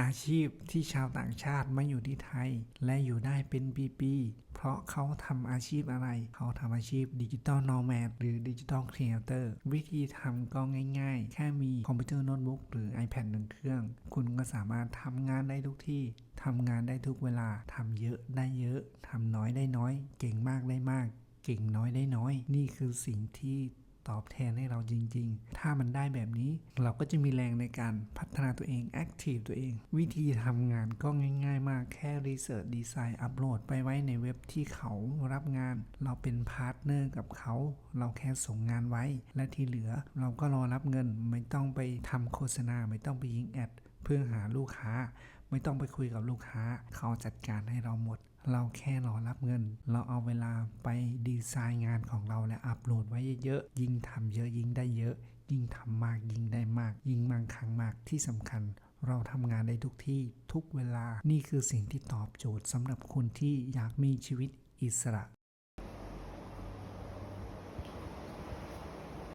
อาชีพที่ชาวต่างชาติมาอยู่ที่ไทย และอยู่ได้เป็นปีๆ เพราะเขาทำอาชีพอะไร เขาทำอาชีพดิจิตอลนอ m a d หรือดิจิตอลครีเอเตอร์วิธีทำก็ง่ายๆ แค่มีคอมพิวเตอร์โน้ตบุ๊กหรือ iPad หนึ่งเครื่อง คุณก็สามารถทำงานได้ทุกที่ทำงานได้ทุกเวลาทำเยอะได้เยอะทำน้อยได้น้อย เก่งมากได้มาก เก่งน้อยได้น้อย นี่คือสิ่งที่ ตอบแทนให้เราจริง ๆ ถ้ามันได้แบบนี้เราก็จะมีแรงในการพัฒนาตัวเอง Active ตัวเอง วิธีทำงานก็ง่าย ๆ มากแค่ Research Design อัปโหลดไปไว้ในเว็บที่เขารับงาน เราเป็นพาร์ทเนอร์กับเขา เราแค่ส่งงานไว้ และที่เหลือเราก็รอรับเงินไม่ต้องไปทำโฆษณาไม่ต้องไปยิงแอดเพื่อหาลูกค้า ไม่ต้องไปคุยกับลูกค้า เขาจัดการให้เราหมด เราแค่รอรับเงิน เราเอาเวลาไปดีไซน์งานของเราและอัปโหลดไว้เยอะๆ ยิ่งทำเยอะยิ่งได้เยอะ ยิ่งทำมากยิ่งได้มาก ยิ่งมั่งคั่งมากที่สำคัญเราทำงานได้ทุกที่ทุกเวลานี่คือสิ่งที่ตอบโจทย์สำหรับคนที่อยากมีชีวิตอิสระ